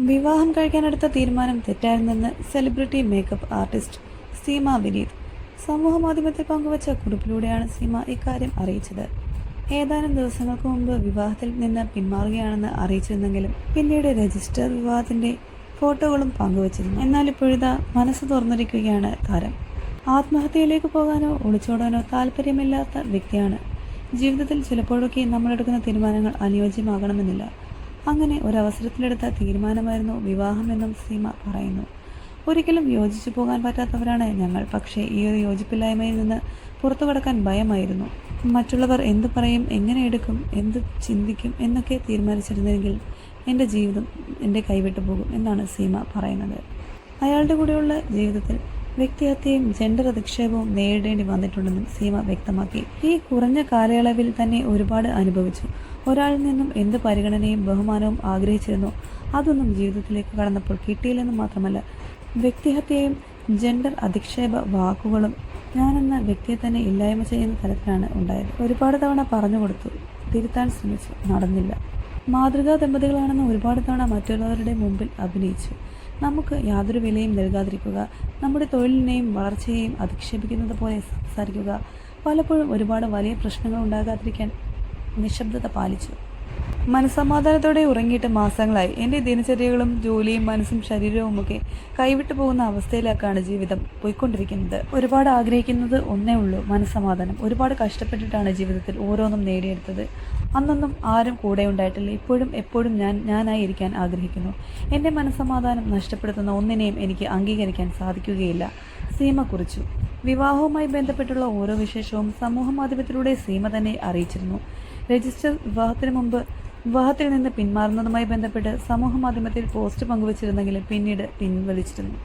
വിവാഹം കഴിക്കാനെടുത്ത തീരുമാനം തെറ്റായിരുന്നെന്ന് celebrity makeup artist Seema Vineeth. സമൂഹ മാധ്യമത്തിൽ പങ്കുവച്ച കുറിപ്പിലൂടെയാണ് സീമ ഇക്കാര്യം അറിയിച്ചത്. ഏതാനും ദിവസങ്ങൾക്ക് മുമ്പ് വിവാഹത്തിൽ നിന്ന് പിന്മാറുകയാണെന്ന് അറിയിച്ചിരുന്നെങ്കിലും പിന്നീട് രജിസ്റ്റർ വിവാഹത്തിന്റെ ഫോട്ടോകളും പങ്കുവച്ചിരുന്നു. എന്നാൽ ഇപ്പോഴിതാ മനസ്സ് തുറന്നിരിക്കുകയാണ് താരം. ആത്മഹത്യയിലേക്ക് പോകാനോ ഒളിച്ചോടാനോ താല്പര്യമില്ലാത്ത വ്യക്തിയാണ്. ജീവിതത്തിൽ ചിലപ്പോഴൊക്കെ നമ്മളെടുക്കുന്ന തീരുമാനങ്ങൾ അനുയോജ്യമാകണമെന്നില്ല. അങ്ങനെ ഒരവസരത്തിലെടുത്ത തീരുമാനമായിരുന്നു വിവാഹമെന്നും സീമ പറയുന്നു. ഒരിക്കലും യോജിച്ചു പോകാൻ പറ്റാത്തവരാണ് ഞങ്ങൾ. പക്ഷേ ഈ ഒരു യോജിപ്പില്ലായ്മയിൽ നിന്ന് പുറത്തു കടക്കാൻ ഭയമായിരുന്നു. മറ്റുള്ളവർ എന്ത് പറയും എങ്ങനെ എടുക്കും എന്ത് ചിന്തിക്കും എന്നൊക്കെ തീരുമാനിച്ചിരുന്നെങ്കിൽ എന്റെ ജീവിതം എന്റെ കൈവിട്ടു പോകും എന്നാണ് സീമ പറയുന്നത്. അയാളുടെ കൂടെയുള്ള ജീവിതത്തിൽ വ്യക്തിഹത്യയും ജെൻഡർ അധിക്ഷേപവും നേരിടേണ്ടി വന്നിട്ടുണ്ടെന്നും സീമ വ്യക്തമാക്കി. ഈ കുറഞ്ഞ കാലയളവിൽ തന്നെ ഒരുപാട് അനുഭവിച്ചു. ഒരാളിൽ നിന്നും എന്ത് പരിഗണനയും ബഹുമാനവും ആഗ്രഹിച്ചിരുന്നു? അതൊന്നും ജീവിതത്തിലേക്ക് കടന്നപ്പോൾ കിട്ടിയില്ലെന്ന് മാത്രമല്ല വ്യക്തിഹത്യയും ജെൻഡർ അധിക്ഷേപ വാക്കുകളും ഞാനെന്ന വ്യക്തിയെ തന്നെ ഇല്ലായ്മ ചെയ്യുന്ന തരത്തിലാണ് ഉണ്ടായത്. ഒരുപാട് തവണ പറഞ്ഞു കൊടുത്തു തിരുത്താൻ ശ്രമിച്ചു നടന്നില്ല. മാതൃകാ ദമ്പതികളാണെന്ന് ഒരുപാട് തവണ മറ്റുള്ളവരുടെ മുമ്പിൽ അഭിനയിച്ചു. നമുക്ക് യാതൊരു വിലയും നൽകാതിരിക്കുക നമ്മുടെ തൊഴിലിനെയും വളർച്ചയെയും അധിക്ഷേപിക്കുന്നത് പോലെ സംസാരിക്കുക പലപ്പോഴും ഒരുപാട് വലിയ പ്രശ്നങ്ങൾ ഉണ്ടാകാതിരിക്കാൻ നിശബ്ദത പാലിച്ചു. മനസമാധാനത്തോടെ ഉറങ്ങിയിട്ട് മാസങ്ങളായി. എന്റെ ദിനചര്യകളും ജോലിയും മനസ്സും ശരീരവും ഒക്കെ കൈവിട്ടു പോകുന്ന അവസ്ഥയിലേക്കാണ് ജീവിതം പോയിക്കൊണ്ടിരിക്കുന്നത്. ഒരുപാട് ആഗ്രഹിക്കുന്നത് ഒന്നേ ഉള്ളൂ മനസ്സമാധാനം. ഒരുപാട് കഷ്ടപ്പെട്ടിട്ടാണ് ജീവിതത്തിൽ ഓരോന്നും നേടിയെടുത്തത്. അന്നൊന്നും ആരും കൂടെ ഉണ്ടായിട്ടില്ല. ഇപ്പോഴും എപ്പോഴും ഞാൻ ഞാനായി ഇരിക്കാൻ ആഗ്രഹിക്കുന്നു. എന്റെ മനസ്സമാധാനം നഷ്ടപ്പെടുത്തുന്ന ഒന്നിനെയും എനിക്ക് അംഗീകരിക്കാൻ സാധിക്കുകയില്ല. സീമ കുറിച്ചു. വിവാഹവുമായി ബന്ധപ്പെട്ടുള്ള ഓരോ വിശേഷവും സമൂഹ മാധ്യമത്തിലൂടെ സീമ തന്നെ അറിയിച്ചിരുന്നു. രജിസ്റ്റർ വിവാഹത്തിന് മുമ്പ് വിവാഹത്തിൽ നിന്ന് പിന്മാറുന്നതുമായി ബന്ധപ്പെട്ട് സമൂഹ മാധ്യമത്തിൽ പോസ്റ്റ് പങ്കുവച്ചിരുന്നെങ്കിലും പിന്നീട് പിൻവലിച്ചിരുന്നു.